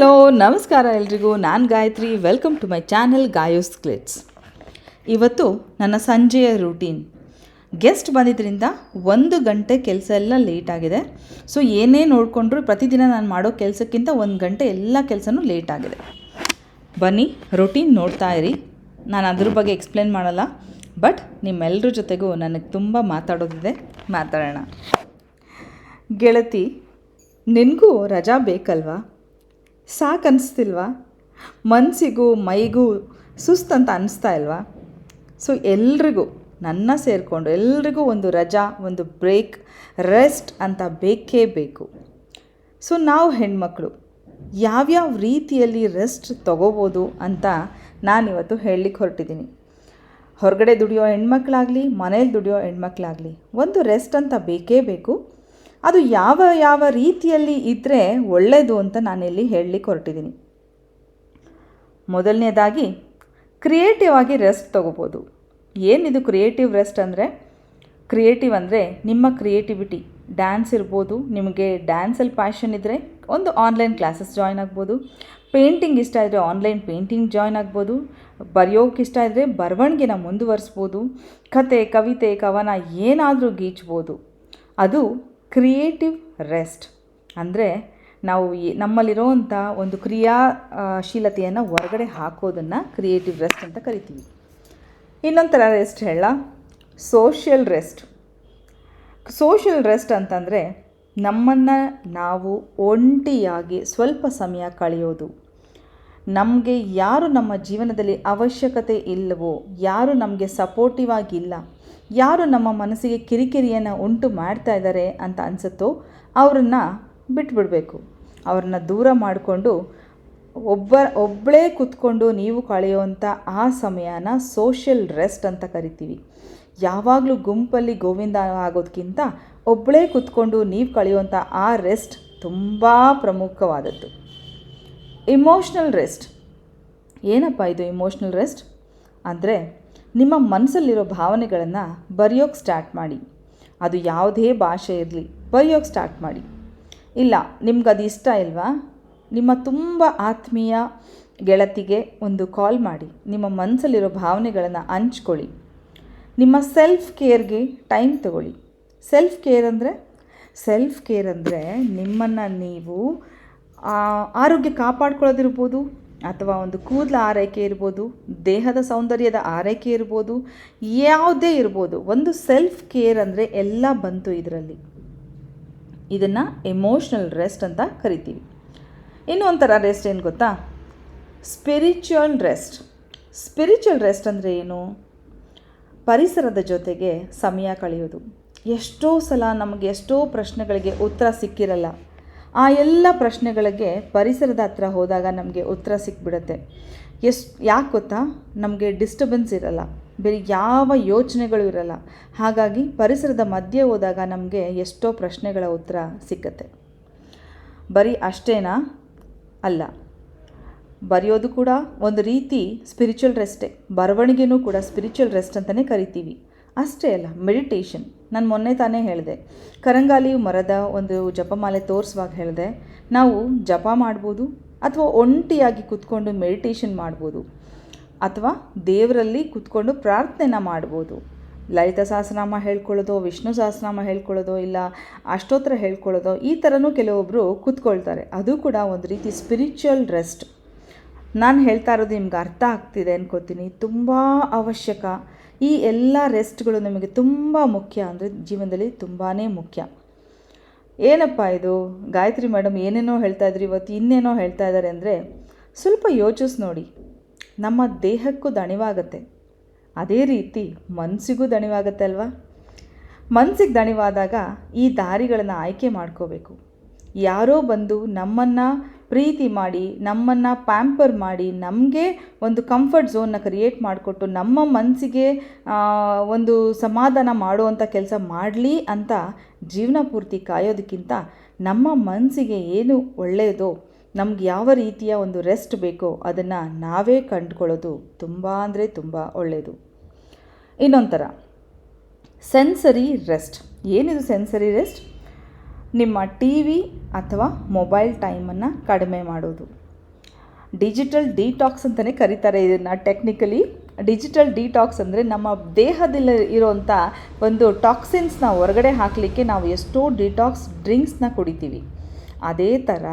Hello ನಮಸ್ಕಾರ ಎಲ್ರಿಗೂ. ನಾನು Gayatri. Welcome to my channel Gayos ಕ್ಲಿಟ್ಸ್ ಇವತ್ತು ನನ್ನ ಸಂಜೆಯ ರೂಟೀನ್ ಗೆಸ್ಟ್ ಬಂದಿದ್ದರಿಂದ ಒಂದು ಗಂಟೆ ಕೆಲಸ ಎಲ್ಲ ಲೇಟ್ ಆಗಿದೆ. ಸೊ ಏನೇ ನೋಡಿಕೊಂಡ್ರು ಪ್ರತಿದಿನ ನಾನು ಮಾಡೋ ಕೆಲಸಕ್ಕಿಂತ ಒಂದು ಗಂಟೆ ಎಲ್ಲ ಕೆಲಸನೂ ಲೇಟ್ ಆಗಿದೆ. ಬನ್ನಿ ರೊಟೀನ್ ನೋಡ್ತಾ ಇರಿ. ನಾನು ಅದ್ರ ಬಗ್ಗೆ ಎಕ್ಸ್ಪ್ಲೇನ್ ಮಾಡಲ್ಲ. ಬಟ್ ನಿಮ್ಮೆಲ್ಲರ ಜೊತೆಗೂ ನನಗೆ ತುಂಬ ಮಾತಾಡೋದಿದೆ. ಮಾತಾಡೋಣ. ಗೆಳತಿ, ನಿನಗೂ ರಜಾ ಬೇಕಲ್ವಾ? ಸಾಕು ಅನಿಸ್ತಿಲ್ವಾ ಮನಸ್ಸಿಗೂ ಮೈಗೂ ಸುಸ್ತು ಅಂತ ಅನ್ನಿಸ್ತಾ ಇಲ್ವಾ? ಸೊ ಎಲ್ರಿಗೂ, ನನ್ನ ಸೇರಿಕೊಂಡು ಎಲ್ರಿಗೂ ಒಂದು ರಜಾ, ಒಂದು ಬ್ರೇಕ್, ರೆಸ್ಟ್ ಅಂತ ಬೇಕೇ ಬೇಕು. ಸೊ ನಾವು ಹೆಣ್ಮಕ್ಳು, ಯಾವ್ಯಾವ ರೀತಿಯಲ್ಲಿ ರೆಸ್ಟ್ ತಗೋಬೋದು ಅಂತ ನಾನಿವತ್ತು ಹೇಳಲಿಕ್ಕೆ ಹೊರಟಿದ್ದೀನಿ ಹೊರಗಡೆ ದುಡಿಯೋ ಹೆಣ್ಮಕ್ಳಾಗಲಿ, ಮನೇಲಿ ದುಡಿಯೋ ಹೆಣ್ಮಕ್ಳಾಗಲಿ, ಒಂದು ರೆಸ್ಟ್ ಅಂತ ಬೇಕೇ ಬೇಕು. ಅದು ಯಾವ ಯಾವ ರೀತಿಯಲ್ಲಿ ಇದ್ದರೆ ಒಳ್ಳೆಯದು ಅಂತ ನಾನಿಲ್ಲಿ ಹೇಳಲಿಕ್ಕೆ ಹೊರಟಿದ್ದೀನಿ. ಮೊದಲನೇದಾಗಿ ಕ್ರಿಯೇಟಿವ್ ಆಗಿ ರೆಸ್ಟ್ ತೊಗೋಬೋದು. ಏನಿದು ಕ್ರಿಯೇಟಿವ್ ರೆಸ್ಟ್ ಅಂದರೆ ಕ್ರಿಯೇಟಿವ್ ಅಂದರೆ ನಿಮ್ಮ ಕ್ರಿಯೇಟಿವಿಟಿ ಡ್ಯಾನ್ಸ್ ಇರ್ಬೋದು, ನಿಮಗೆ ಡ್ಯಾನ್ಸಲ್ಲಿ ಪ್ಯಾಷನ್ ಇದ್ದರೆ ಒಂದು ಆನ್ಲೈನ್ ಕ್ಲಾಸಸ್ ಜಾಯ್ನ್ ಆಗ್ಬೋದು. ಪೇಂಟಿಂಗ್ ಇಷ್ಟ ಇದ್ದರೆ ಆನ್ಲೈನ್ ಪೇಂಟಿಂಗ್ ಜಾಯ್ನ್ ಆಗ್ಬೋದು. ಬರೆಯೋಕೆ ಇಷ್ಟ ಇದ್ದರೆ ಬರವಣಿಗೆನ ಮುಂದುವರಿಸ್ಬೋದು. ಕತೆ, ಕವಿತೆ, ಕವನ ಏನಾದರೂ ಗೀಚ್ಬೋದು. ಅದು ಕ್ರಿಯೇಟಿವ್ ರೆಸ್ಟ್. ಅಂದರೆ ನಾವು ನಮ್ಮಲ್ಲಿರುವಂಥ ಒಂದು ಕ್ರಿಯಾಶೀಲತೆಯನ್ನು ಹೊರಗಡೆ ಹಾಕೋದನ್ನು ಕ್ರಿಯೇಟಿವ್ ರೆಸ್ಟ್ ಅಂತ ಕರಿತೀವಿ. ಇನ್ನೊಂದು ಥರ ರೆಸ್ಟ್ ಹೇಳ. Social rest. ಸೋಷಿಯಲ್ ರೆಸ್ಟ್ ಅಂತಂದರೆ ನಮ್ಮನ್ನು ನಾವು ಒಂಟಿಯಾಗಿ ಸ್ವಲ್ಪ ಸಮಯ ಕಳೆಯೋದು. ನಮಗೆ ಯಾರು ನಮ್ಮ ಜೀವನದಲ್ಲಿ ಅವಶ್ಯಕತೆ ಇಲ್ಲವೋ, ಯಾರು ನಮಗೆ ಸಪೋರ್ಟಿವ್ ಆಗಿಲ್ಲ ಯಾರು ನಮ್ಮ ಮನಸ್ಸಿಗೆ ಕಿರಿಕಿರಿಯನ್ನು ಉಂಟು ಮಾಡ್ತಾ ಇದ್ದಾರೆ ಅಂತ ಅನಿಸುತ್ತೋ ಅವ್ರನ್ನ ಬಿಟ್ಬಿಡಬೇಕು. ಅವ್ರನ್ನ ದೂರ ಮಾಡಿಕೊಂಡು ಒಬ್ಬ ಒಬ್ಬಳೇ ಕೂತ್ಕೊಂಡು ನೀವು ಕಳೆಯುವಂಥ ಆ ಸಮಯನ ಸೋಷಿಯಲ್ ರೆಸ್ಟ್ ಅಂತ ಕರಿತೀವಿ. ಯಾವಾಗಲೂ ಗುಂಪಲ್ಲಿ ಗೋವಿಂದ ಆಗೋದಕ್ಕಿಂತ ಒಬ್ಬಳೇ ಕೂತ್ಕೊಂಡು ನೀವು ಕಳೆಯುವಂಥ ಆ ರೆಸ್ಟ್ ತುಂಬ ಪ್ರಮುಖವಾದದ್ದು. ಇಮೋಷ್ನಲ್ ರೆಸ್ಟ್ ಏನಪ್ಪ ಇದು ಇಮೋಷ್ನಲ್ ರೆಸ್ಟ್ ಅಂದರೆ ನಿಮ್ಮ ಮನಸ್ಸಲ್ಲಿರೋ ಭಾವನೆಗಳನ್ನು ಬರೆಯೋಕೆ ಸ್ಟಾರ್ಟ್ ಮಾಡಿ. ಅದು ಯಾವುದೇ ಭಾಷೆ ಇರಲಿ, ಬರೆಯೋಕೆ ಸ್ಟಾರ್ಟ್ ಮಾಡಿ. ಇಲ್ಲ ನಿಮ್ಗೆ ಅದು ಇಷ್ಟ ಇಲ್ವಾ? ನಿಮ್ಮ ತುಂಬ ಆತ್ಮೀಯ ಗೆಳತಿಗೆ ಒಂದು ಕಾಲ್ ಮಾಡಿ. ನಿಮ್ಮ ಮನಸ್ಸಲ್ಲಿರೋ ಭಾವನೆಗಳನ್ನು ಹಂಚ್ಕೊಳ್ಳಿ. ನಿಮ್ಮ ಸೆಲ್ಫ್ ಕೇರ್ಗೆ ಟೈಮ್ ತಗೊಳ್ಳಿ. ಸೆಲ್ಫ್ ಕೇರ್ ಅಂದರೆ? ಸೆಲ್ಫ್ ಕೇರ್ ಅಂದರೆ ನಿಮ್ಮನ್ನು ನೀವು ಆರೋಗ್ಯ ಕಾಪಾಡ್ಕೊಳ್ಳೋದಿರ್ಬೋದು ಅಥವಾ ಒಂದು ಕೂದಲ ಆರೈಕೆ ಇರ್ಬೋದು, ದೇಹದ ಸೌಂದರ್ಯದ ಆರೈಕೆ ಇರ್ಬೋದು, ಯಾವುದೇ ಇರ್ಬೋದು, ಒಂದು ಸೆಲ್ಫ್ ಕೇರ್ ಅಂದರೆ ಎಲ್ಲ ಬಂತು ಇದರಲ್ಲಿ. ಇದನ್ನು ಎಮೋಷ್ನಲ್ ರೆಸ್ಟ್ ಅಂತ ಕರಿತೀವಿ. ಇನ್ನೂ ಒಂಥರ ರೆಸ್ಟ್ ಏನು ಗೊತ್ತಾ? ಸ್ಪಿರಿಚುವಲ್ ರೆಸ್ಟ್ ಸ್ಪಿರಿಚುವಲ್ ರೆಸ್ಟ್ ಅಂದರೆ ಏನು? ಪರಿಸರದ ಜೊತೆಗೆ ಸಮಯ ಕಳೆಯೋದು. ಎಷ್ಟೋ ಸಲ ನಮಗೆ ಎಷ್ಟೋ ಪ್ರಶ್ನೆಗಳಿಗೆ ಉತ್ತರ ಸಿಕ್ಕಿರಲ್ಲ. ಆ ಎಲ್ಲ ಪ್ರಶ್ನೆಗಳಿಗೆ ಪರಿಸರದ ಹತ್ರ ಹೋದಾಗ ನಮಗೆ ಉತ್ತರ ಸಿಕ್ಬಿಡುತ್ತೆ. ಎಷ್ಟು ಯಾಕೆ ಗೊತ್ತಾ? ನಮಗೆ ಡಿಸ್ಟರ್ಬೆನ್ಸ್ ಇರಲ್ಲ. ಬೇರೆ ಯಾವ ಯೋಚನೆಗಳು ಇರಲ್ಲ. ಹಾಗಾಗಿ ಪರಿಸರದ ಮಧ್ಯೆ ಹೋದಾಗ ನಮಗೆ ಎಷ್ಟೋ ಪ್ರಶ್ನೆಗಳ ಉತ್ತರ ಸಿಕ್ಕತ್ತೆ. ಬರೀ ಅಷ್ಟೇನಾ? ಅಲ್ಲ. ಬರೆಯೋದು ಕೂಡ ಒಂದು ರೀತಿ ಸ್ಪಿರಿಚುವಲ್ ರೆಸ್ಟೇ ಬರವಣಿಗೆನೂ ಕೂಡ ಸ್ಪಿರಿಚುವಲ್ ರೆಸ್ಟ್ ಅಂತಲೇ ಕರಿತೀವಿ. ಅಷ್ಟೇ ಅಲ್ಲ ಮೆಡಿಟೇಷನ್ ನಾನು ಮೊನ್ನೆ ತಾನೇ ಹೇಳಿದೆ. ಕರಂಗಾಲಿ ಮರದ ಒಂದು ಜಪಮಾಲೆ ತೋರಿಸುವಾಗ ಹೇಳಿದೆ, ನಾವು ಜಪ ಮಾಡ್ಬೋದು ಅಥವಾ ಒಂಟಿಯಾಗಿ ಕೂತ್ಕೊಂಡು ಮೆಡಿಟೇಷನ್ ಮಾಡ್ಬೋದು ಅಥವಾ ದೇವರಲ್ಲಿ ಕೂತ್ಕೊಂಡು ಪ್ರಾರ್ಥನೆನ ಮಾಡ್ಬೋದು. ಲಲಿತ ಸಹಸ್ರನಾಮ ಹೇಳ್ಕೊಳ್ಳೋದೋ, ವಿಷ್ಣು ಸಹಸ್ರನಾಮ ಹೇಳ್ಕೊಳ್ಳೋದೋ, ಇಲ್ಲ ಅಷ್ಟೋತ್ತರ ಹೇಳ್ಕೊಳ್ಳೋದೋ, ಈ ಥರನೂ ಕೆಲವೊಬ್ಬರು ಕೂತ್ಕೊಳ್ತಾರೆ. ಅದು ಕೂಡ ಒಂದು ರೀತಿ ಸ್ಪಿರಿಚುವಲ್ ರೆಸ್ಟ್ ನಾನು ಹೇಳ್ತಾ ಇರೋದು ನಿಮ್ಗೆ ಅರ್ಥ ಆಗ್ತಿದೆ ಅನ್ಕೋತೀನಿ. ತುಂಬ ಅವಶ್ಯಕ. ಈ ಎಲ್ಲ ರೆಸ್ಟ್ಗಳು ನಿಮಗೆ ತುಂಬ ಮುಖ್ಯ ಅಂದರೆ ಜೀವನದಲ್ಲಿ ತುಂಬಾ ಮುಖ್ಯ. ಏನಪ್ಪ ಇದು? ಗಾಯತ್ರಿ ಮೇಡಮ್ ಏನೇನೋ ಹೇಳ್ತಾ ಇದ್ರಿ, ಇವತ್ತು ಇನ್ನೇನೋ ಹೇಳ್ತಾ ಇದ್ದಾರೆ ಅಂದರೆ ಸ್ವಲ್ಪ ಯೋಚಿಸ್ ನೋಡಿ. ನಮ್ಮ ದೇಹಕ್ಕೂ ದಣಿವಾಗತ್ತೆ. ಅದೇ ರೀತಿ ಮನಸ್ಸಿಗೂ ದಣಿವಾಗತ್ತೆ ಅಲ್ವಾ? ಮನಸ್ಸಿಗೆ ದಣಿವಾದಾಗ ಈ ದಾರಿಗಳನ್ನು ಆಯ್ಕೆ ಮಾಡ್ಕೋಬೇಕು. ಯಾರೋ ಬಂದು ನಮ್ಮನ್ನು ಪ್ರೀತಿ ಮಾಡಿ, ನಮ್ಮನ್ನು ಪ್ಯಾಂಪರ್ ಮಾಡಿ, ನಮಗೆ ಒಂದು ಕಂಫರ್ಟ್ ಝೋನ್ನ ಕ್ರಿಯೇಟ್ ಮಾಡಿಕೊಟ್ಟು, ನಮ್ಮ ಮನಸ್ಸಿಗೆ ಒಂದು ಸಮಾಧಾನ ಮಾಡುವಂಥ ಕೆಲಸ ಮಾಡಲಿ ಅಂತ ಜೀವನ ಪೂರ್ತಿ ಕಾಯೋದಕ್ಕಿಂತ ನಮ್ಮ ಮನಸ್ಸಿಗೆ ಏನು ಒಳ್ಳೆಯದೋ ನಮ್ಗೆ ಯಾವ ರೀತಿಯ ಒಂದು ರೆಸ್ಟ್ ಬೇಕೋ ಅದನ್ನು ನಾವೇ ಕಂಡುಕೊಳ್ಳೋದು ತುಂಬ ಅಂದರೆ ತುಂಬ ಒಳ್ಳೆಯದು ಇನ್ನೊಂಥರ ಸೆನ್ಸರಿ ರೆಸ್ಟ್ ಏನಿದು ಸೆನ್ಸರಿ ರೆಸ್ಟ್ ನಿಮ್ಮ ಟಿ ವಿ ಅಥವಾ ಮೊಬೈಲ್ ಟೈಮನ್ನು ಕಡಿಮೆ ಮಾಡೋದು. ಡಿಜಿಟಲ್ ಡಿಟಾಕ್ಸ್ ಅಂತಲೇ ಕರೀತಾರೆ ಇದನ್ನು ಟೆಕ್ನಿಕಲಿ. ಡಿಜಿಟಲ್ ಡಿಟಾಕ್ಸ್ ಅಂದರೆ ನಮ್ಮ ದೇಹದಲ್ಲಿ ಇರೋವಂಥ ಒಂದು ಟಾಕ್ಸಿನ್ಸ್ನ ಹೊರಗಡೆ ಹಾಕಲಿಕ್ಕೆ ನಾವು ಎಷ್ಟೋ ಡಿಟಾಕ್ಸ್ ಡ್ರಿಂಕ್ಸ್ನ ಕುಡಿತೀವಿ. ಅದೇ ಥರ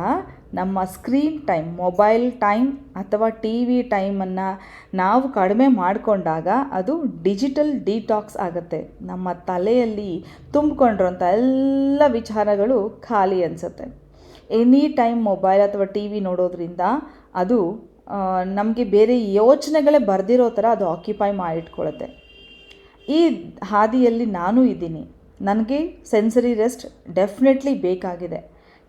ನಮ್ಮ ಸ್ಕ್ರೀನ್ ಟೈಮ್ ಮೊಬೈಲ್ ಟೈಮ್ ಅಥವಾ ಟಿ ವಿ ಟೈಮನ್ನು ನಾವು ಕಡಿಮೆ ಮಾಡಿಕೊಂಡಾಗ ಅದು ಡಿಜಿಟಲ್ ಡಿಟಾಕ್ಸ್ ಆಗುತ್ತೆ. ನಮ್ಮ ತಲೆಯಲ್ಲಿ ತುಂಬಿಕೊಂಡಿರೋಂಥ ಎಲ್ಲ ವಿಚಾರಗಳು ಖಾಲಿ ಅನಿಸುತ್ತೆ. ಎನಿ ಟೈಮ್ ಮೊಬೈಲ್ ಅಥವಾ ಟಿ ವಿ ನೋಡೋದ್ರಿಂದ ಅದು ನಮಗೆ ಬೇರೆ ಯೋಚನೆಗಳೇ ಬರೆದಿರೋ ಥರ ಅದು ಆಕ್ಯುಪೈ ಮಾಡಿಟ್ಕೊಳ್ಳುತ್ತೆ ಈ ಹಾದಿಯಲ್ಲಿ ನಾನು ಇದ್ದೀನಿ. ನನಗೆ ಸೆನ್ಸರಿ ರೆಸ್ಟ್ ಡೆಫಿನೆಟ್ಲಿ ಬೇಕಾಗಿದೆ.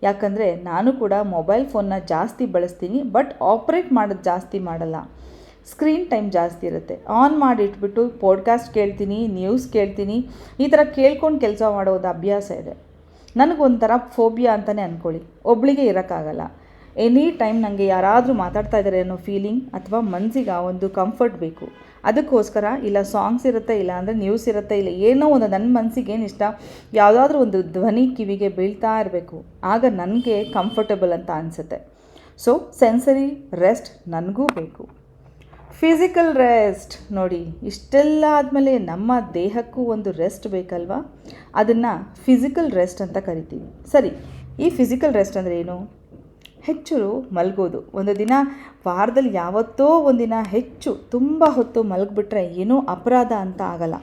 ಯಾಕಂದರೆ ನಾನು ಕೂಡ ಮೊಬೈಲ್ ಫೋನ್ನ ಜಾಸ್ತಿ ಬಳಸ್ತೀನಿ, ಬಟ್ ಆಪ್ರೇಟ್ ಮಾಡೋದು ಜಾಸ್ತಿ ಮಾಡಲ್ಲ. ಸ್ಕ್ರೀನ್ ಟೈಮ್ ಜಾಸ್ತಿ ಇರುತ್ತೆ. ಆನ್ ಮಾಡಿ ಇಟ್ಬಿಟ್ಟು ಪಾಡ್ಕಾಸ್ಟ್ ಕೇಳ್ತೀನಿ, ನ್ಯೂಸ್ ಕೇಳ್ತೀನಿ, ಈ ಥರ ಕೇಳ್ಕೊಂಡು ಕೆಲಸ ಮಾಡೋದು ಅಭ್ಯಾಸ ಇದೆ. ನನಗೊಂಥರ ಫೋಬಿಯಾ ಅಂತಲೇ ಅಂದ್ಕೊಳ್ಳಿ ಒಬ್ಳಿಗೆ ಇರೋಕ್ಕಾಗಲ್ಲ. ಎನಿ ಟೈಮ್ ನನಗೆ ಯಾರಾದರೂ ಮಾತಾಡ್ತಾ ಇದ್ದಾರೆ ಅನ್ನೋ ಫೀಲಿಂಗ್ ಅಥವಾ ಮನಸ್ಸಿಗೆ ಒಂದು ಕಂಫರ್ಟ್ ಬೇಕು. ಅದಕ್ಕೋಸ್ಕರ ಇಲ್ಲ ಸಾಂಗ್ಸ್ ಇರುತ್ತೆ, ಇಲ್ಲ ಅಂದರೆ ನ್ಯೂಸ್ ಇರುತ್ತೆ, ಇಲ್ಲ ಏನೋ ಒಂದು ನನ್ನ ಮನಸ್ಸಿಗೆ ಏನು ಇಷ್ಟ, ಯಾವುದಾದ್ರೂ ಒಂದು ಧ್ವನಿ ಕಿವಿಗೆ ಬೀಳ್ತಾ ಇರಬೇಕು. ಆಗ ನನಗೆ ಕಂಫರ್ಟಬಲ್ ಅಂತ ಅನಿಸುತ್ತೆ. ಸೊ ಸೆನ್ಸರಿ ರೆಸ್ಟ್ ನನಗೂ ಬೇಕು. ಫಿಸಿಕಲ್ ರೆಸ್ಟ್ ನೋಡಿ, ಇಷ್ಟೆಲ್ಲ ಆದಮೇಲೆ ನಮ್ಮ ದೇಹಕ್ಕೂ ಒಂದು ರೆಸ್ಟ್ ಬೇಕಲ್ವಾ? ಅದನ್ನು ಫಿಸಿಕಲ್ ರೆಸ್ಟ್ ಅಂತ ಕರಿತೀವಿ. ಸರಿ, ಈ ಫಿಸಿಕಲ್ ರೆಸ್ಟ್ ಅಂದರೆ ಏನು? ಹೆಚ್ಚು ಮಲಗೋದು. ಒಂದು ದಿನ ವಾರದಲ್ಲಿ ಯಾವತ್ತೋ ಒಂದಿನ ಹೆಚ್ಚು, ತುಂಬ ಹೊತ್ತು ಮಲಗಿಬಿಟ್ರೆ ಏನೂ ಅಪರಾಧ ಅಂತ ಆಗಲ್ಲ.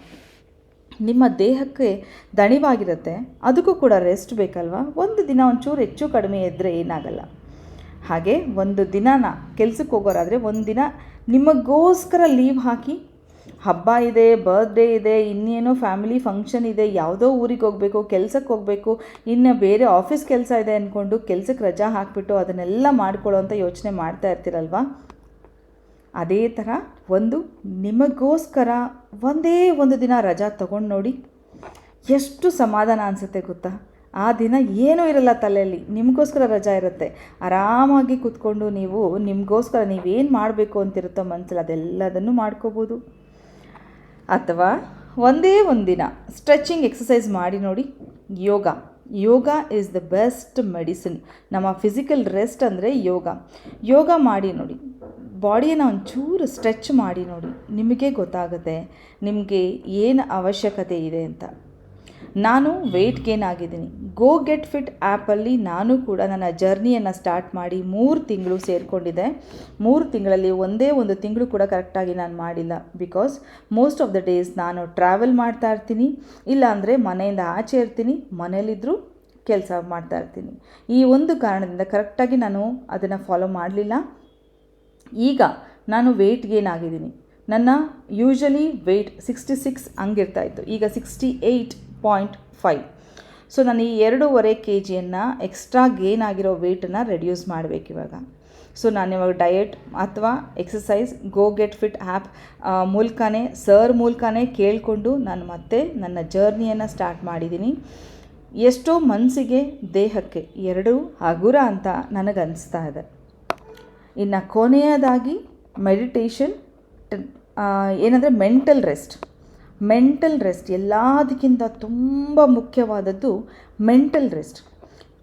ನಿಮ್ಮ ದೇಹಕ್ಕೆ ದಣಿವಾಗಿರುತ್ತೆ, ಅದಕ್ಕೂ ಕೂಡ ರೆಸ್ಟ್ ಬೇಕಲ್ವಾ? ಒಂದು ದಿನ ಒಂಚೂರು ಹೆಚ್ಚು ಕಡಿಮೆ ಇದ್ದರೆ ಏನಾಗಲ್ಲ. ಹಾಗೆ ಒಂದು ದಿನನ ಕೆಲಸಕ್ಕೆ ಹೋಗೋರಾದರೆ ಒಂದು ದಿನ ನಿಮಗೋಸ್ಕರ ಲೀವ್ ಹಾಕಿ ಹಬ್ಬ ಇದೆ ಬರ್ತ್ಡೇ ಇದೆ, ಇನ್ನೇನೋ ಫ್ಯಾಮಿಲಿ ಫಂಕ್ಷನ್ ಇದೆ, ಯಾವುದೋ ಊರಿಗೆ ಹೋಗಬೇಕು, ಕೆಲಸಕ್ಕೆ ಹೋಗಬೇಕು, ಇನ್ನು ಬೇರೆ ಆಫೀಸ್ ಕೆಲಸ ಇದೆ ಅಂದ್ಕೊಂಡು ಕೆಲಸಕ್ಕೆ ರಜಾ ಹಾಕಿಬಿಟ್ಟು ಅದನ್ನೆಲ್ಲ ಮಾಡ್ಕೊಳ್ಳೋ ಅಂತ ಯೋಚನೆ ಮಾಡ್ತಾ ಇರ್ತೀರಲ್ವಾ? ಅದೇ ಥರ ಒಂದು ನಿಮಗೋಸ್ಕರ ಒಂದೇ ಒಂದು ದಿನ ರಜಾ ತಗೊಂಡು ನೋಡಿ. ಎಷ್ಟು ಸಮಾಧಾನ ಅನಿಸುತ್ತೆ ಗೊತ್ತಾ? ಆ ದಿನ ಏನೂ ಇರಲ್ಲ ತಲೆಯಲ್ಲಿ, ನಿಮಗೋಸ್ಕರ ರಜಾ ಇರುತ್ತೆ. ಆರಾಮಾಗಿ ಕೂತ್ಕೊಂಡು ನೀವು ನಿಮಗೋಸ್ಕರ ನೀವೇನು ಮಾಡಬೇಕು ಅಂತಿರುತ್ತೋ ಮನಸ್ಸಲ್ಲಿ ಅದೆಲ್ಲದನ್ನು ಮಾಡ್ಕೋಬೋದು. ಅಥವಾ ಒಂದೇ ಒಂದಿನ ಸ್ಟ್ರೆಚಿಂಗ್ ಎಕ್ಸಸೈಸ್ ಮಾಡಿ ನೋಡಿ. Yoga. Yoga is the best medicine ನಮ್ಮ ಫಿಸಿಕಲ್ ರೆಸ್ಟ್ ಅಂದರೆ ಯೋಗ. ಯೋಗ ಮಾಡಿ ನೋಡಿ. ಬಾಡಿಯನ್ನು ಒಂಚೂರು ಸ್ಟ್ರೆಚ್ ಮಾಡಿ ನೋಡಿ. ನಿಮಗೆ ಗೊತ್ತಾಗುತ್ತೆ. ನಿಮಗೆ ಏನು ಅವಶ್ಯಕತೆ ಇದೆ ಅಂತ. ನಾನು ವೆಯ್ಟ್ ಗೇನ್ ಆಗಿದ್ದೀನಿ. ಗೋ ಗೆಟ್ ಫಿಟ್ ಆ್ಯಪಲ್ಲಿ ನಾನು ಕೂಡ ನನ್ನ ಜರ್ನಿಯನ್ನು ಸ್ಟಾರ್ಟ್ ಮಾಡಿ ಮೂರು ತಿಂಗಳು ಸೇರಿಕೊಂಡಿದ್ದೆ. ಮೂರು ತಿಂಗಳಲ್ಲಿ ಒಂದೇ ಒಂದು ತಿಂಗಳು ಕೂಡ ಕರೆಕ್ಟಾಗಿ ನಾನು ಮಾಡಿಲ್ಲ. Because most of the days ನಾನು ಟ್ರಾವೆಲ್ ಮಾಡ್ತಾ ಇರ್ತೀನಿ. ಇಲ್ಲಾಂದರೆ ಮನೆಯಿಂದ ಆಚೆ ಇರ್ತೀನಿ. ಮನೇಲಿದ್ದರೂ ಕೆಲಸ ಮಾಡ್ತಾ ಇರ್ತೀನಿ. ಈ ಒಂದು ಕಾರಣದಿಂದ ಕರೆಕ್ಟಾಗಿ ನಾನು ಅದನ್ನು ಫಾಲೋ ಮಾಡಲಿಲ್ಲ. ಈಗ ನಾನು ವೆಯ್ಟ್ ಗೇನ್ ಆಗಿದ್ದೀನಿ. ನನ್ನ ಯೂಶಲಿ ವೆಯ್ಟ್ ಸಿಕ್ಸ್ಟಿ ಸಿಕ್ಸ್ ಹಂಗಿರ್ತಾಯಿತ್ತು ಈಗ sixty eight point five so ನಾನು ಈ ಎರಡೂವರೆ ಕೆ ಜಿಯನ್ನು ಎಕ್ಸ್ಟ್ರಾ ಗೇನ್ ಆಗಿರೋ ವೆಯ್ಟನ್ನು ರೆಡ್ಯೂಸ್ ಮಾಡಬೇಕು ಇವಾಗ. ಸೊ ನಾನು ಇವಾಗ ಡಯೆಟ್ ಅಥವಾ exercise go get fit app ಮೂಲಕನೇ ಸರ್ ಮೂಲಕನೇ ಕೇಳಿಕೊಂಡು ನಾನು ಮತ್ತೆ ನನ್ನ ಜರ್ನಿಯನ್ನು ಸ್ಟಾರ್ಟ್ ಮಾಡಿದ್ದೀನಿ. ಎಷ್ಟೋ ಮನಸ್ಸಿಗೆ ದೇಹಕ್ಕೆ ಎರಡೂ ಹಗುರ ಅಂತ ನನಗನ್ನಿಸ್ತಾ ಇದೆ. ಇನ್ನು ಕೊನೆಯದಾಗಿ ಮೆಡಿಟೇಷನ್ ಏನಂದರೆ ಮೆಂಟಲ್ ರೆಸ್ಟ್ ಮೆಂಟಲ್ ರೆಸ್ಟ್ ಎಲ್ಲದಕ್ಕಿಂತ ತುಂಬ ಮುಖ್ಯವಾದದ್ದು ಮೆಂಟಲ್ ರೆಸ್ಟ್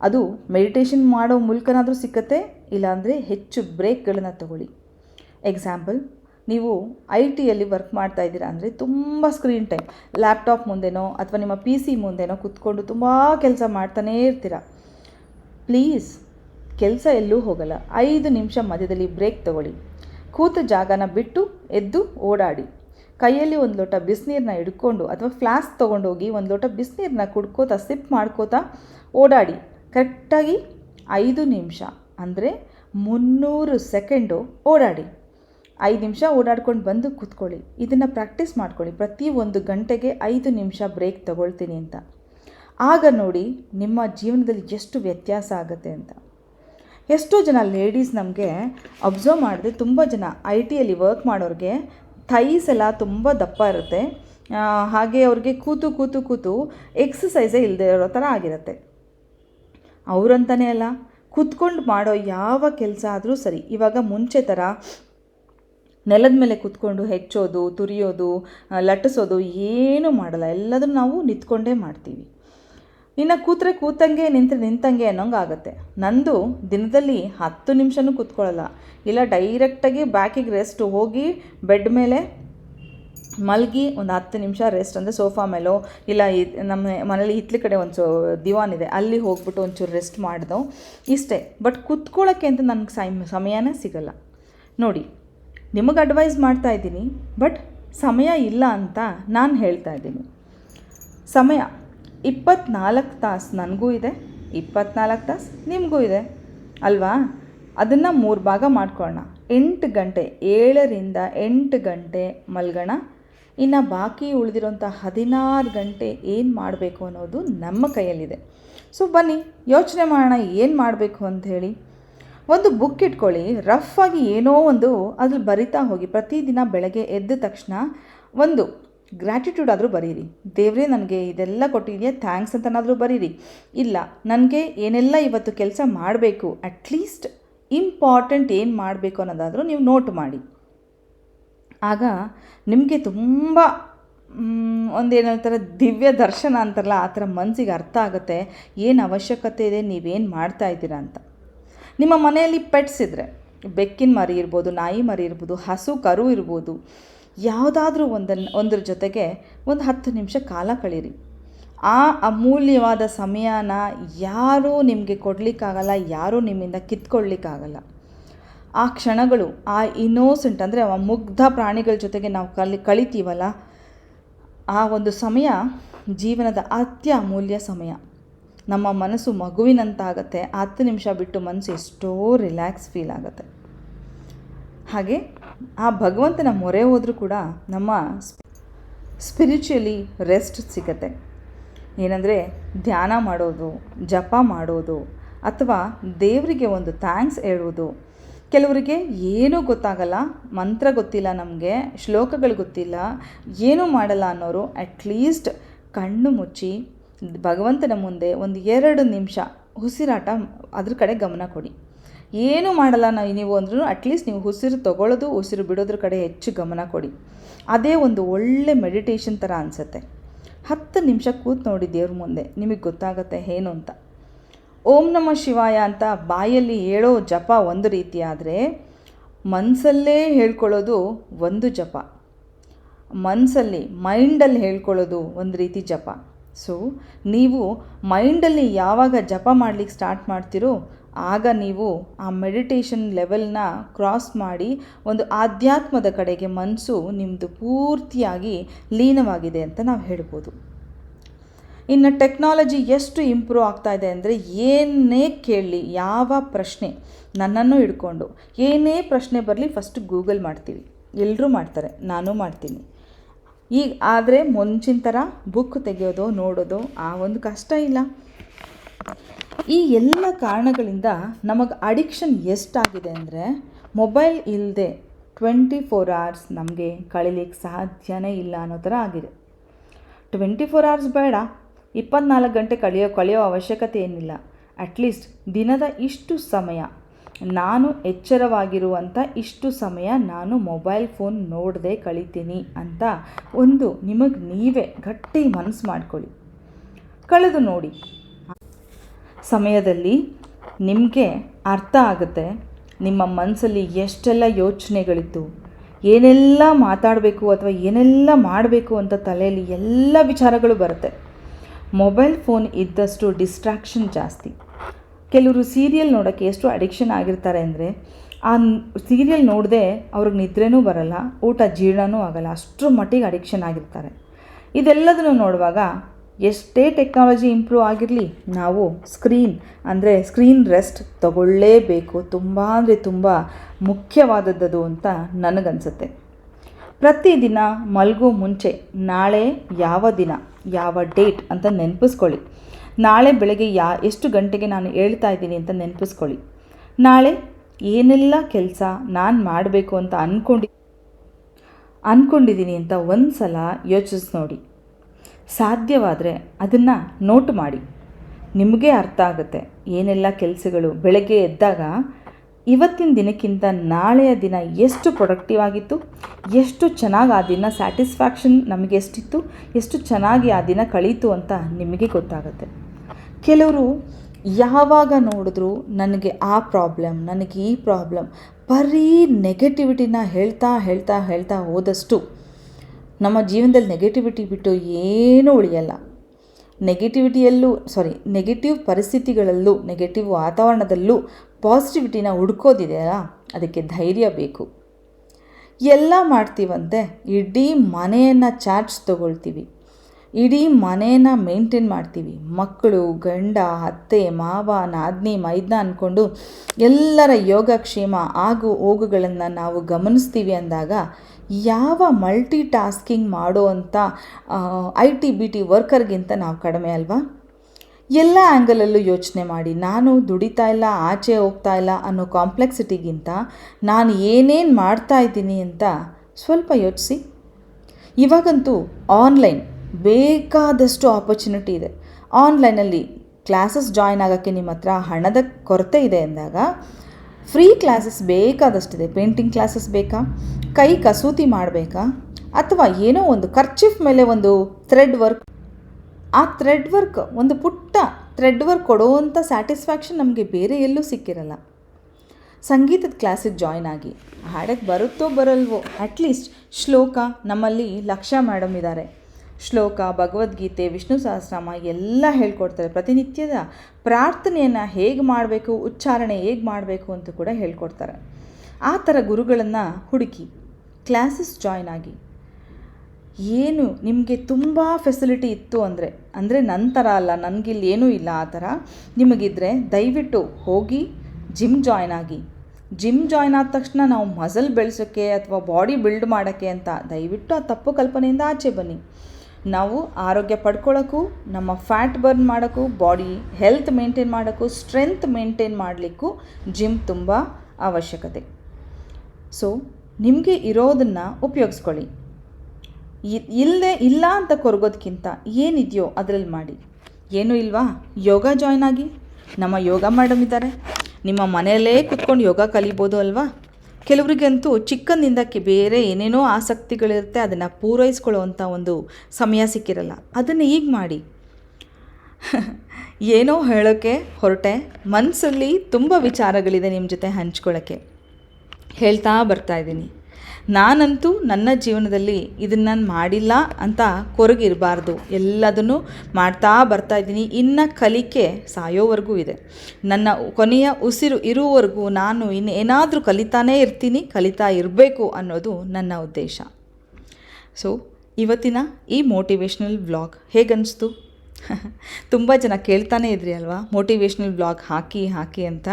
ಅದು ಮೆಡಿಟೇಷನ್ ಮಾಡೋ ಮೂಲಕನಾದರೂ ಸಿಕ್ಕತ್ತೆ, ಇಲ್ಲಾಂದರೆ ಹೆಚ್ಚು ಬ್ರೇಕ್ಗಳನ್ನು ತಗೊಳ್ಳಿ. ಎಕ್ಸಾಂಪಲ್ ನೀವು ಐ ಟಿಯಲ್ಲಿ ವರ್ಕ್ ಮಾಡ್ತಾ ಇದ್ದೀರಾ ಅಂದರೆ ತುಂಬ ಸ್ಕ್ರೀನ್ ಟೈಮ್ ಲ್ಯಾಪ್ಟಾಪ್ ಮುಂದೆನೋ ಅಥವಾ ನಿಮ್ಮ ಪಿ ಸಿ ಮುಂದೆನೋ ಕೂತ್ಕೊಂಡು ತುಂಬ ಕೆಲಸ ಮಾಡ್ತಾನೇ ಇರ್ತೀರ? ಪ್ಲೀಸ್ ಕೆಲಸ ಎಲ್ಲೂ ಹೋಗಲ್ಲ. ಐದು ನಿಮಿಷ ಮಧ್ಯದಲ್ಲಿ ಬ್ರೇಕ್ ತಗೊಳ್ಳಿ. ಕೂತ ಜಾಗನ ಬಿಟ್ಟು ಎದ್ದು ಓಡಾಡಿ. ಕೈಯಲ್ಲಿ ಒಂದು ಲೋಟ ಬಿಸಿನೀರನ್ನ ಹಿಡ್ಕೊಂಡು ಅಥವಾ ಫ್ಲಾಸ್ಕ್ ತೊಗೊಂಡೋಗಿ ಒಂದು ಲೋಟ ಬಿಸಿನೀರನ್ನ ಕುಡ್ಕೋತಾ, ಸಿಪ್ ಮಾಡ್ಕೋತಾ ಓಡಾಡಿ. ಕರೆಕ್ಟಾಗಿ ಐದು ನಿಮಿಷ, ಅಂದರೆ ಮುನ್ನೂರು ಸೆಕೆಂಡು ಓಡಾಡಿ. ಐದು ನಿಮಿಷ ಓಡಾಡ್ಕೊಂಡು ಬಂದು ಕೂತ್ಕೊಳ್ಳಿ. ಇದನ್ನು ಪ್ರಾಕ್ಟೀಸ್ ಮಾಡ್ಕೊಳ್ಳಿ. ಪ್ರತಿ ಒಂದು ಗಂಟೆಗೆ ಐದು ನಿಮಿಷ ಬ್ರೇಕ್ ತಗೊಳ್ತೀನಿ ಅಂತ. ಆಗ ನೋಡಿ ನಿಮ್ಮ ಜೀವನದಲ್ಲಿ ಎಷ್ಟು ವ್ಯತ್ಯಾಸ ಆಗುತ್ತೆ ಅಂತ. ಎಷ್ಟೋ ಜನ ಲೇಡೀಸ್ ನಮಗೆ ಅಬ್ಸರ್ವ್ ಮಾಡಿದ್ರೆ ತುಂಬ ಜನ ಐ ಟಿಯಲ್ಲಿ ವರ್ಕ್ ಮಾಡೋರಿಗೆ ಥೈಸ್ ಎಲ್ಲ ತುಂಬ ದಪ್ಪ ಇರುತ್ತೆ. ಹಾಗೆ ಅವ್ರಿಗೆ ಕೂತು ಕೂತು ಕೂತು ಎಕ್ಸಸೈಸೇ ಇಲ್ಲದೆ ಇರೋ ಥರ ಆಗಿರುತ್ತೆ. ಅವರಂತಲೇ ಅಲ್ಲ, ಕೂತ್ಕೊಂಡು ಮಾಡೋ ಯಾವ ಕೆಲಸ ಆದರೂ ಸರಿ, ಇವಾಗ ಮುಂಚೆ ಥರ ನೆಲದ ಮೇಲೆ ಕೂತ್ಕೊಂಡು ಹೆಚ್ಚೋದು, ತುರಿಯೋದು, ಲಟ್ಟಿಸೋದು ಏನೂ ಮಾಡಲ್ಲ. ಎಲ್ಲದನ್ನು ನಾವು ನಿಂತ್ಕೊಂಡೇ ಮಾಡ್ತೀವಿ. ಇನ್ನು ಕೂತ್ರೆ ಕೂತಂಗೆ, ನಿಂತರೆ ನಿಂತಂಗೆ ಅನ್ನೋಂಗೆ ಆಗುತ್ತೆ ನಂದು ದಿನದಲ್ಲಿ ಹತ್ತು ನಿಮಿಷನೂ ಕೂತ್ಕೊಳ್ಳಲ್ಲ. ಇಲ್ಲ, ಡೈರೆಕ್ಟಾಗಿ ಬ್ಯಾಕಿಗೆ ರೆಸ್ಟ್ ಹೋಗಿ ಬೆಡ್ ಮೇಲೆ ಮಲಗಿ ಒಂದು ಹತ್ತು ನಿಮಿಷ ರೆಸ್ಟ್ ಅಂದರೆ ಸೋಫಾ ಮೇಲೋ, ಇಲ್ಲ ನಮ್ಮ ಮನೇಲಿ ಹಿತ್ಲ ಕಡೆ ಒಂದು ದಿವಾನ್ ಇದೆ, ಅಲ್ಲಿ ಹೋಗ್ಬಿಟ್ಟು ಒಂಚೂರು ರೆಸ್ಟ್ ಮಾಡ್ದೋ, ಇಷ್ಟೇ. ಬಟ್ ಕೂತ್ಕೊಳ್ಳೋಕ್ಕೆ ಅಂತ ನನಗೆ ಸೈ ಸಮಯನೇ ಸಿಗಲ್ಲ. ನೋಡಿ, ನಿಮಗೆ ಅಡ್ವೈಸ್ ಮಾಡ್ತಾ ಇದ್ದೀನಿ, ಬಟ್ ಸಮಯ ಇಲ್ಲ ಅಂತ ನಾನು ಹೇಳ್ತಾ ಇದ್ದೀನಿ. ಸಮಯ. ಇಪ್ಪತ್ನಾಲ್ಕು ತಾಸು ನನಗೂ ಇದೆ, ಇಪ್ಪತ್ನಾಲ್ಕು ತಾಸು ನಿಮಗೂ ಇದೆ, ಅಲ್ವಾ? ಅದನ್ನು ಮೂರು ಭಾಗ ಮಾಡ್ಕೊಳ್ಳೋಣ ಎಂಟು ಗಂಟೆ, ಏಳರಿಂದ ಎಂಟು ಗಂಟೆ ಮಲ್ಗೋಣ. ಇನ್ನು ಬಾಕಿ ಉಳಿದಿರೋಂಥ ಹದಿನಾರು ಗಂಟೆ ಏನು ಮಾಡಬೇಕು ಅನ್ನೋದು ನಮ್ಮ ಕೈಯಲ್ಲಿದೆ. ಸೊ ಬನ್ನಿ, ಯೋಚನೆ ಮಾಡೋಣ ಏನು ಮಾಡಬೇಕು ಅಂತ ಹೇಳಿ. ಒಂದು ಬುಕ್ ಇಟ್ಕೊಳ್ಳಿ ರಫ್ ಆಗಿ ಏನೋ ಒಂದು ಅದ್ರಲ್ಲಿ ಬರಿತಾ ಹೋಗಿ, ಪ್ರತಿದಿನ ಬೆಳಗ್ಗೆ ಎದ್ದ ತಕ್ಷಣ ಒಂದು ಗ್ರ್ಯಾಟಿಟ್ಯೂಡ್ ಆದರೂ ಬರೀರಿ. ದೇವರೇ ನನಗೆ ಇದೆಲ್ಲ ಕೊಟ್ಟಿದೆಯಾ ಥ್ಯಾಂಕ್ಸ್ ಅಂತನಾದರೂ ಬರೀರಿ. ಇಲ್ಲ, ನನಗೆ ಏನೆಲ್ಲ ಇವತ್ತು ಕೆಲಸ ಮಾಡಬೇಕು ಅಟ್ಲೀಸ್ಟ್ ಇಂಪಾರ್ಟೆಂಟ್ ಏನು ಮಾಡಬೇಕು ಅನ್ನೋದಾದರೂ ನೀವು ನೋಟ್ ಮಾಡಿ. ಆಗ ನಿಮಗೆ ತುಂಬ ಒಂದು ಏನಂತಾರೆ ದಿವ್ಯ ದರ್ಶನ ಅಂತಾರಲ್ಲ, ಆ ಥರ ಮನಸ್ಸಿಗೆ ಅರ್ಥ ಆಗುತ್ತೆ, ಏನು ಅವಶ್ಯಕತೆ ಇದೆ, ನೀವೇನು ಮಾಡ್ತಾ ಇದ್ದೀರಾ ಅಂತ. ನಿಮ್ಮ ಮನೆಯಲ್ಲಿ ಪೆಟ್ಸ್ ಇದ್ದರೆ ಬೆಕ್ಕಿನ ಮರಿ ಇರ್ಬೋದು, ನಾಯಿ ಮರಿ ಇರ್ಬೋದು, ಹಸು, ಕರು ಇರ್ಬೋದು ಯಾವುದಾದ್ರೂ ಒಂದನ್ನು ಒಂದ್ರ ಜೊತೆಗೆ ಒಂದು ಹತ್ತು ನಿಮಿಷ ಕಾಲ ಕಳೀರಿ. ಆ ಅಮೂಲ್ಯವಾದ ಸಮಯನ ಯಾರೂ ನಿಮಗೆ ಕೊಡಲಿಕ್ಕಾಗಲ್ಲ, ಯಾರೂ ನಿಮ್ಮಿಂದ ಕಿತ್ಕೊಳ್ಳಿಕ್ಕಾಗಲ್ಲ ಆ ಕ್ಷಣಗಳು, ಆ ಇನ್ನೋಸೆಂಟ್ ಅಂದರೆ ಆ ಮುಗ್ಧ ಪ್ರಾಣಿಗಳ ಜೊತೆಗೆ ನಾವು ಕಲಿ, ಕಳಿತೀವಲ್ಲ, ಆ ಒಂದು ಸಮಯ ಜೀವನದ ಅತ್ಯ ಅಮೂಲ್ಯ ಸಮಯ. ನಮ್ಮ ಮನಸ್ಸು ಮಗುವಿನಂತಾಗತ್ತೆ, ಹತ್ತು ನಿಮಿಷ ಬಿಟ್ಟು ಮನಸ್ಸು ಎಷ್ಟೋ ರಿಲ್ಯಾಕ್ಸ್ ಫೀಲ್ ಆಗುತ್ತೆ. ಹಾಗೆ ಆ ಭಗವಂತನ ಮೊರೆ ಹೋದರೂ ಕೂಡ ನಮ್ಮ ಸ್ಪಿರಿಚುಯಲಿ ರೆಸ್ಟ್ ಸಿಗತ್ತೆ. ಏನಂದರೆ ಧ್ಯಾನ ಮಾಡೋದು, ಜಪ ಮಾಡೋದು, ಅಥವಾ ದೇವರಿಗೆ ಒಂದು ಥ್ಯಾಂಕ್ಸ್ ಹೇಳೋದು. ಕೆಲವರಿಗೆ ಏನೂ ಗೊತ್ತಾಗಲ್ಲ, ಮಂತ್ರ ಗೊತ್ತಿಲ್ಲ ನಮಗೆ, ಶ್ಲೋಕಗಳು ಗೊತ್ತಿಲ್ಲ, ಏನೂ ಮಾಡಲ್ಲ ಅನ್ನೋರು ಅಟ್ಲೀಸ್ಟ್ ಕಣ್ಣು ಮುಚ್ಚಿ, ಭಗವಂತನ ಮುಂದೆ ಒಂದು ಎರಡು ನಿಮಿಷ ಉಸಿರಾಟ ಅದ್ರ ಕಡೆ ಗಮನ ಕೊಡಿ. ಏನೂ ಮಾಡಲ್ಲ ನಾವು ನೀವು ಅಂದ್ರೂ ಅಟ್ಲೀಸ್ಟ್ ನೀವು ಉಸಿರು ತಗೊಳ್ಳೋದು ಉಸಿರು ಬಿಡೋದ್ರ ಕಡೆ ಹೆಚ್ಚು ಗಮನ ಕೊಡಿ. ಅದೇ ಒಂದು ಒಳ್ಳೆ ಮೆಡಿಟೇಷನ್ ಥರ ಅನಿಸುತ್ತೆ. ಹತ್ತು ನಿಮಿಷ ಕೂತು ನೋಡಿ ದೇವ್ರ ಮುಂದೆ. ನಿಮಗೆ ಗೊತ್ತಾಗುತ್ತೆ ಏನು ಅಂತ. ಓಂ ನಮ ಶಿವಾಯ ಅಂತ ಬಾಯಲ್ಲಿ ಹೇಳೋ ಜಪ ಒಂದು ರೀತಿ ಆದರೆ ಮನಸ್ಸಲ್ಲೇ ಹೇಳ್ಕೊಳ್ಳೋದು ಒಂದು ಜಪ. ಮನಸ್ಸಲ್ಲಿ ಮೈಂಡಲ್ಲಿ ಹೇಳ್ಕೊಳ್ಳೋದು ಒಂದು ರೀತಿ ಜಪ. ಸೊ ನೀವು ಮೈಂಡಲ್ಲಿ ಯಾವಾಗ ಜಪ ಮಾಡಲಿಕ್ಕೆ ಸ್ಟಾರ್ಟ್ ಮಾಡ್ತೀರೋ ಆಗ ನೀವು ಆ ಮೆಡಿಟೇಷನ್ ಲೆವೆಲ್ನ ಕ್ರಾಸ್ ಮಾಡಿ ಒಂದು ಆಧ್ಯಾತ್ಮದ ಕಡೆಗೆ ಮನಸ್ಸು ನಿಮ್ಮದು ಪೂರ್ತಿಯಾಗಿ ಲೀನವಾಗಿದೆ ಅಂತ ನಾವು ಹೇಳ್ಬೋದು. ಇನ್ನು ಟೆಕ್ನಾಲಜಿ ಎಷ್ಟು ಇಂಪ್ರೂವ್ ಆಗ್ತಾ ಇದೆ ಅಂದರೆ ಏನೇ ಕೇಳಲಿ ಯಾವ ಪ್ರಶ್ನೆ ನನ್ನನ್ನು ಹಿಡ್ಕೊಂಡು ಏನೇ ಪ್ರಶ್ನೆ ಬರಲಿ ಫಸ್ಟ್ ಗೂಗಲ್ ಮಾಡ್ತೀವಿ. ಎಲ್ಲರೂ ಮಾಡ್ತಾರೆ, ನಾನು ಮಾಡ್ತೀನಿ. ಈಗ ಆದರೆ ಮುಂಚಿನ ಥರ ಬುಕ್ ತೆಗೆಯೋದು, ನೋಡೋದು ಆ ಒಂದು ಕಷ್ಟ ಇಲ್ಲ. ಈ ಎಲ್ಲ ಕಾರಣಗಳಿಂದ ನಮಗೆ ಅಡಿಕ್ಷನ್ ಎಷ್ಟಾಗಿದೆ ಅಂದರೆ ಮೊಬೈಲ್ ಇಲ್ಲದೆ ಟ್ವೆಂಟಿ ಫೋರ್ ಅವರ್ಸ್ ನಮಗೆ ಕಳೀಲಿಕ್ಕೆ ಸಾಧ್ಯನೇ ಇಲ್ಲ ಅನ್ನೋ ಥರ ಆಗಿದೆ. ಟ್ವೆಂಟಿ ಫೋರ್ ಅವರ್ಸ್ ಬೇಡ, ಇಪ್ಪತ್ನಾಲ್ಕು ಗಂಟೆ ಕಳೆಯೋ ಕಳೆಯೋ ಅವಶ್ಯಕತೆ ಏನಿಲ್ಲ. ಅಟ್ಲೀಸ್ಟ್ ದಿನದ ಇಷ್ಟು ಸಮಯ, ನಾನು ಎಚ್ಚರವಾಗಿರುವಂಥ ಇಷ್ಟು ಸಮಯ ನಾನು ಮೊಬೈಲ್ ಫೋನ್ ನೋಡದೆ ಕಳಿತೀನಿ ಅಂತ ಒಂದು ನಿಮಗೆ ನೀವೇ ಗಟ್ಟಿ ಮನಸ್ಸು ಮಾಡ್ಕೊಳ್ಳಿ. ಕಳೆದು ನೋಡಿ. ಸಮಯದಲ್ಲಿ ನಿಮಗೆ ಅರ್ಥ ಆಗುತ್ತೆ, ನಿಮ್ಮ ಮನಸ್ಸಲ್ಲಿ ಎಷ್ಟೆಲ್ಲ ಯೋಚನೆಗಳಿತ್ತು ಏನೆಲ್ಲ ಮಾತಾಡಬೇಕು ಅಥವಾ ಏನೆಲ್ಲ ಮಾಡಬೇಕು ಅಂತ ತಲೆಯಲ್ಲಿ ಎಲ್ಲ ವಿಚಾರಗಳು ಬರುತ್ತೆ. ಮೊಬೈಲ್ ಫೋನ್ ಇದ್ದಷ್ಟು ಡಿಸ್ಟ್ರಾಕ್ಷನ್ ಜಾಸ್ತಿ. ಕೆಲವರು ಸೀರಿಯಲ್ ನೋಡೋಕ್ಕೆ ಎಷ್ಟು ಅಡಿಕ್ಷನ್ ಆಗಿರ್ತಾರೆ ಅಂದರೆ, ಆ ಸೀರಿಯಲ್ ನೋಡದೆ ಅವ್ರಿಗೆ ನಿದ್ರೆನೂ ಬರಲ್ಲ, ಊಟ ಜೀರ್ಣನೂ ಆಗಲ್ಲ ಅಷ್ಟರ ಮಟ್ಟಿಗೆ ಅಡಿಕ್ಷನ್ ಆಗಿರ್ತಾರೆ. ಇದೆಲ್ಲದನ್ನು ನೋಡುವಾಗ ಎಷ್ಟೇ ಟೆಕ್ನಾಲಜಿ ಇಂಪ್ರೂವ್ ಆಗಿರಲಿ, ನಾವು ಸ್ಕ್ರೀನ್, ಅಂದರೆ ಸ್ಕ್ರೀನ್ ರೆಸ್ಟ್ ತಗೊಳ್ಳೇಬೇಕು. ತುಂಬ ಅಂದರೆ ತುಂಬ ಮುಖ್ಯವಾದದ್ದು ಅಂತ ನನಗನ್ಸುತ್ತೆ. ಪ್ರತಿದಿನ ಮಲಗೋ ಮುಂಚೆ, ನಾಳೆ ಯಾವ ದಿನ, ಯಾವ ಡೇಟ್ ಅಂತ ನೆನಪಿಸ್ಕೊಳ್ಳಿ. ನಾಳೆ ಬೆಳಗ್ಗೆ ಯಾ, ಎಷ್ಟು ಗಂಟೆಗೆ ನಾನು ಹೇಳ್ತಾ ಇದ್ದೀನಿ ಅಂತ ನೆನಪಿಸ್ಕೊಳ್ಳಿ. ನಾಳೆ ಏನೆಲ್ಲ ಕೆಲಸ ನಾನು ಮಾಡಬೇಕು ಅಂತ ಅಂದ್ಕೊಂಡು ಅಂದ್ಕೊಂಡಿದ್ದೀನಿ ಅಂತ ಒಂದು ಸಲ ಯೋಚಿಸಿ ನೋಡಿ. ಸಾಧ್ಯವಾದರೆ ಅದನ್ನು ನೋಟ್ ಮಾಡಿ. ನಿಮಗೆ ಅರ್ಥ ಆಗುತ್ತೆ. ಏನೆಲ್ಲ ಕೆಲಸಗಳು? ಬೆಳಗ್ಗೆ ಎದ್ದಾಗ ಇವತ್ತಿನ ದಿನಕ್ಕಿಂತ ನಾಳೆಯ ದಿನ ಎಷ್ಟು ಪ್ರೊಡಕ್ಟಿವ್ ಆಗಿತ್ತು? ಎಷ್ಟು ಚೆನ್ನಾಗಿ ಆ ದಿನ ಸ್ಯಾಟಿಸ್ಫ್ಯಾಕ್ಷನ್ ನಮಗೆ ಎಷ್ಟಿತ್ತು? ಎಷ್ಟು ಚೆನ್ನಾಗಿ ಆ ದಿನ ಕಳೀತು ಅಂತ ನಿಮಗೆ ಗೊತ್ತಾಗುತ್ತೆ. ಕೆಲವರು ಯಾವಾಗ ನೋಡಿದ್ರು ನನಗೆ ಆ ಪ್ರಾಬ್ಲಮ್ ನನಗೆ ಈ ಪ್ರಾಬ್ಲಮ್ ಬರೀ ನೆಗೆಟಿವಿಟಿನ ಹೇಳ್ತಾ ಹೇಳ್ತಾ ಹೇಳ್ತಾ ಹೋದಷ್ಟು ನಮ್ಮ ಜೀವನದಲ್ಲಿ ನೆಗೆಟಿವಿಟಿ ಬಿಟ್ಟು ಏನೂ ಉಳಿಯಲ್ಲ. ನೆಗೆಟಿವಿಟಿಯಲ್ಲೂ ಸಾರಿ ನೆಗೆಟಿವ್ ಪರಿಸ್ಥಿತಿಗಳಲ್ಲೂ ನೆಗೆಟಿವ್ ವಾತಾವರಣದಲ್ಲೂ ಪಾಸಿಟಿವಿಟಿನ ಹುಡ್ಕೋದಿದೆಯಲ್ಲ ಅದಕ್ಕೆ ಧೈರ್ಯ ಬೇಕು. ಎಲ್ಲ ಮಾಡ್ತೀವಂತೆ, ಇಡೀ ಮನೆಯನ್ನು ಚಾರ್ಜ್ ತೊಗೊಳ್ತೀವಿ. ಇಡೀ ಮನೆಯನ್ನು ಮೇಂಟೈನ್ ಮಾಡ್ತೀವಿ. ಮಕ್ಕಳು, ಗಂಡ, ಅತ್ತೆ, ಮಾವ, ನಾದ್ನಿ, ಮೈದ್ನ ಅಂದ್ಕೊಂಡು ಎಲ್ಲರ ಯೋಗಕ್ಷೇಮ ಆಗು ಹೋಗುಗಳನ್ನು ನಾವು ಗಮನಿಸ್ತೀವಿ ಅಂದಾಗ ಯಾವ ಮಲ್ಟಿ ಟಾಸ್ಕಿಂಗ್ ಮಾಡೋ ಅಂಥ ಐ ಟಿ ಬಿ ಟಿ ವರ್ಕರ್ಗಿಂತ ನಾವು ಕಡಿಮೆ ಅಲ್ವಾ? ಎಲ್ಲ ಆ್ಯಂಗಲಲ್ಲೂ ಯೋಚನೆ ಮಾಡಿ, ನಾನು ದುಡಿತಾ ಇಲ್ಲ, ಆಚೆ ಹೋಗ್ತಾ ಇಲ್ಲ ಅನ್ನೋ ಕಾಂಪ್ಲೆಕ್ಸಿಟಿಗಿಂತ ನಾನು ಏನೇನು ಮಾಡ್ತಾ ಇದ್ದೀನಿ ಅಂತ ಸ್ವಲ್ಪ ಯೋಚಿಸಿ. ಇವಾಗಂತೂ ಆನ್ಲೈನ್ ಬೇಕಾದಷ್ಟು ಆಪರ್ಚುನಿಟಿ ಇದೆ. ಆನ್ಲೈನಲ್ಲಿ ಕ್ಲಾಸಸ್ ಜಾಯ್ನ್ ಆಗೋಕ್ಕೆ ನಿಮ್ಮ ಹತ್ರ ಹಣದ ಕೊರತೆ ಇದೆ ಅಂದಾಗ ಫ್ರೀ ಕ್ಲಾಸಸ್ ಬೇಕಾದಷ್ಟಿದೆ. ಪೇಂಟಿಂಗ್ ಕ್ಲಾಸಸ್ ಬೇಕಾ? ಕೈ ಕಸೂತಿ ಮಾಡಬೇಕಾ? ಅಥವಾ ಏನೋ ಒಂದು ಖರ್ಚಿಫ್ ಮೇಲೆ ಒಂದು ಥ್ರೆಡ್ ವರ್ಕ್? ಆ ಥ್ರೆಡ್ ವರ್ಕ್, ಒಂದು ಪುಟ್ಟ ಥ್ರೆಡ್ ವರ್ಕ್ ಕೊಡುವಂಥ ಸ್ಯಾಟಿಸ್ಫ್ಯಾಕ್ಷನ್ ನಮಗೆ ಬೇರೆ ಎಲ್ಲೂ ಸಿಕ್ಕಿರಲ್ಲ. ಸಂಗೀತದ ಕ್ಲಾಸಿಗೆ ಜಾಯ್ನ್ ಆಗಿ. ಹಾಡಕ್ಕೆ ಬರುತ್ತೋ ಬರಲ್ವೋ ಅಟ್ಲೀಸ್ಟ್ ಶ್ಲೋಕ ನಮ್ಮಲ್ಲಿ ಲಕ್ಷ ಮೇಡಮ್ ಇದ್ದಾರೆ. ಶ್ಲೋಕ, ಭಗವದ್ಗೀತೆ, ವಿಷ್ಣು ಸಹಸ್ರನಾಮ ಎಲ್ಲ ಹೇಳ್ಕೊಡ್ತಾರೆ. ಪ್ರತಿನಿತ್ಯದ ಪ್ರಾರ್ಥನೆಯನ್ನು ಹೇಗೆ ಮಾಡಬೇಕು, ಉಚ್ಚಾರಣೆ ಹೇಗೆ ಮಾಡಬೇಕು ಅಂತ ಕೂಡ ಹೇಳ್ಕೊಡ್ತಾರೆ. ಆ ಥರ ಗುರುಗಳನ್ನು ಹುಡುಕಿ. ಕ್ಲಾಸಸ್ ಜಾಯ್ನ್ ಆಗಿ. ಏನು ನಿಮಗೆ ತುಂಬ ಫೆಸಿಲಿಟಿ ಇತ್ತು ಅಂದರೆ ಅಂದರೆ ನನ್ನ ಥರ ಅಲ್ಲ, ನನಗಿಲ್ಲಿ ಏನೂ ಇಲ್ಲ ಆ ಥರ, ನಿಮಗಿದ್ರೆ ದಯವಿಟ್ಟು ಹೋಗಿ ಜಿಮ್ ಜಾಯ್ನ್ ಆಗಿ. ಜಿಮ್ ಜಾಯ್ನ್ ಆದ ತಕ್ಷಣ ನಾವು ಮಸಲ್ ಬೆಳೆಸೋಕ್ಕೆ ಅಥವಾ ಬಾಡಿ ಬಿಲ್ಡ್ ಮಾಡೋಕ್ಕೆ ಅಂತ ದಯವಿಟ್ಟು ಆ ತಪ್ಪು ಕಲ್ಪನೆಯಿಂದ ಆಚೆ ಬನ್ನಿ. ನಾವು ಆರೋಗ್ಯ ಪಡ್ಕೊಳ್ಳೋಕ್ಕೂ ನಮ್ಮ ಫ್ಯಾಟ್ ಬರ್ನ್ ಮಾಡೋಕ್ಕೂ ಬಾಡಿ ಹೆಲ್ತ್ ಮೇಂಟೈನ್ ಮಾಡೋಕ್ಕೂ ಸ್ಟ್ರೆಂತ್ ಮೇಂಟೈನ್ ಮಾಡಲಿಕ್ಕೂ ಜಿಮ್ ತುಂಬ ಅವಶ್ಯಕತೆ. ಸೊ ನಿಮಗೆ ಇರೋದನ್ನು ಉಪಯೋಗಿಸ್ಕೊಳ್ಳಿ. ಇಲ್ಲದೆ ಇಲ್ಲ ಅಂತ ಕೊರಗೋದಕ್ಕಿಂತ ಏನಿದೆಯೋ ಅದರಲ್ಲಿ ಮಾಡಿ. ಏನೂ ಇಲ್ವಾ? ಯೋಗ ಜಾಯ್ನ್ ಆಗಿ. ನಮ್ಮ ಯೋಗ ಮೇಡಮ್ ಇದ್ದಾರೆ ನಿಮ್ಮ ಮನೆಯಲ್ಲೇ ಕೂತ್ಕೊಂಡು ಯೋಗ ಕಲಿಬೋದು ಅಲ್ವಾ? ಕೆಲವರಿಗಂತೂ ಚಿಕ್ಕಂದಿಂದ ಬೇರೆ ಏನೇನೋ ಆಸಕ್ತಿಗಳಿರುತ್ತೆ, ಅದನ್ನು ಪೂರೈಸ್ಕೊಳ್ಳುವಂಥ ಒಂದು ಸಮಯ ಸಿಕ್ಕಿರಲ್ಲ. ಅದನ್ನು ಈಗ ಮಾಡಿ. ಏನೋ ಹೇಳೋಕ್ಕೆ ಹೊರಟೆ. ಮನಸ್ಸಲ್ಲಿ ತುಂಬ ವಿಚಾರಗಳಿದೆ ನಿಮ್ಮ ಜೊತೆ ಹಂಚ್ಕೊಳ್ಳೋಕ್ಕೆ ಹೇಳ್ತಾ ಬರ್ತಾ ಇದ್ದೀನಿ. ನಾನಂತೂ ನನ್ನ ಜೀವನದಲ್ಲಿ ಇದನ್ನು ನಾನು ಮಾಡಿಲ್ಲ ಅಂತ ಕೊರಗಿರಬಾರ್ದು. ಎಲ್ಲದನ್ನು ಮಾಡ್ತಾ ಬರ್ತಾ ಇದ್ದೀನಿ. ಇನ್ನು ಕಲಿಕೆ ಸಾಯೋವರೆಗೂ ಇದೆ. ನನ್ನ ಕೊನೆಯ ಉಸಿರು ಇರುವವರೆಗೂ ನಾನು ಇನ್ನು ಏನಾದರೂ ಕಲಿತಾನೇ ಇರ್ತೀನಿ, ಕಲಿತಾ ಇರಬೇಕು ಅನ್ನೋದು ನನ್ನ ಉದ್ದೇಶ. ಸೊ ಇವತ್ತಿನ ಈ ಮೋಟಿವೇಶ್ನಲ್ ವ್ಲಾಗ್ ಹೇಗನ್ನಿಸ್ತು ತುಂಬ ಜನ ಕೇಳ್ತಾನೆ ಇದ್ರಿ ಅಲ್ವಾ? ಮೋಟಿವೇಶ್ನಲ್ ವ್ಲಾಗ್ ಹಾಕಿ ಹಾಕಿ ಅಂತ.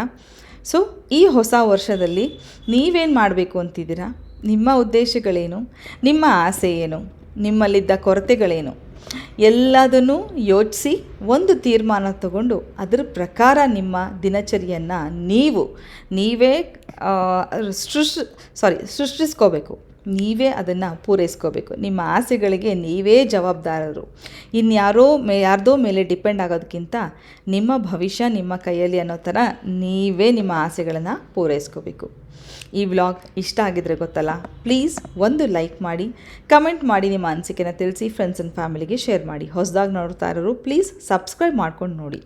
ಸೊ ಈ ಹೊಸ ವರ್ಷದಲ್ಲಿ ನೀವೇನು ಮಾಡಬೇಕು ಅಂತಿದ್ದೀರಾ? ನಿಮ್ಮ ಉದ್ದೇಶಗಳೇನು? ನಿಮ್ಮ ಆಸೆ ಏನು ನಿಮ್ಮಲ್ಲಿದ್ದ ಕೊರತೆಗಳೇನು? ಎಲ್ಲದನ್ನು ಯೋಚಿಸಿ ಒಂದು ತೀರ್ಮಾನ ತಗೊಂಡು ಅದರ ಪ್ರಕಾರ ನಿಮ್ಮ ದಿನಚರಿಯನ್ನು ನೀವು, ನೀವೇ ಸೃಷ್ಟಿ ಸಾರಿ ಸೃಷ್ಟಿಸ್ಕೋಬೇಕು. ನೀವೇ ಅದನ್ನು ಪೂರೈಸ್ಕೋಬೇಕು. ನಿಮ್ಮ ಆಸೆಗಳಿಗೆ ನೀವೇ ಜವಾಬ್ದಾರರು. ಇನ್ಯಾರೋ ಮೇ, ಯಾರ್ದೋ ಮೇಲೆ ಡಿಪೆಂಡ್ ಆಗೋದಕ್ಕಿಂತ ನಿಮ್ಮ ಭವಿಷ್ಯ ನಿಮ್ಮ ಕೈಯಲ್ಲಿ ಅನ್ನೋ ಥರ ನೀವೇ ನಿಮ್ಮ ಆಸೆಗಳನ್ನು ಪೂರೈಸ್ಕೋಬೇಕು. ಈ ವ್ಲಾಗ್ ಇಷ್ಟ ಆಗಿದ್ರೆ ಗೊತ್ತಲ್ಲ, ಪ್ಲೀಸ್ ಒಂದು ಲೈಕ್ ಮಾಡಿ, ಕಮೆಂಟ್ ಮಾಡಿ ನಿಮ್ಮ ಅನಿಸಿಕೆನ ತಿಳಿಸಿ ಫ್ರೆಂಡ್ಸ್ ಆ್ಯಂಡ್ ಫ್ಯಾಮಿಲಿಗೆ ಶೇರ್ ಮಾಡಿ. ಹೊಸದಾಗಿ ನೋಡ್ತಾ ಇರೋರು, ಪ್ಲೀಸ್ ಸಬ್ಸ್ಕ್ರೈಬ್ ಮಾಡ್ಕೊಂಡು ನೋಡಿ.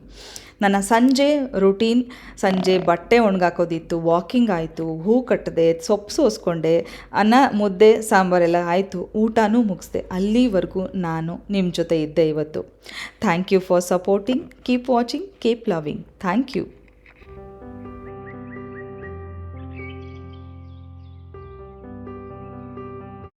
ನನ್ನ ಸಂಜೆ ರುಟೀನ್ ಸಂಜೆ ಬಟ್ಟೆ ಒಣಗಾಕೋದಿತ್ತು ವಾಕಿಂಗ್ ಆಯಿತು, ಹೂ ಕಟ್ಟಿದೆ ಸೊಪ್ಪು ಸೋಸ್ಕೊಂಡೆ, ಅನ್ನ, ಮುದ್ದೆ, ಸಾಂಬಾರೆಲ್ಲ ಆಯಿತು, ಊಟನೂ ಮುಗಿಸ್ದೆ. ಅಲ್ಲಿವರೆಗೂ ನಾನು ನಿಮ್ಮ ಜೊತೆ ಇದ್ದೆ ಇವತ್ತು. Thank you for supporting keep watching keep loving thank you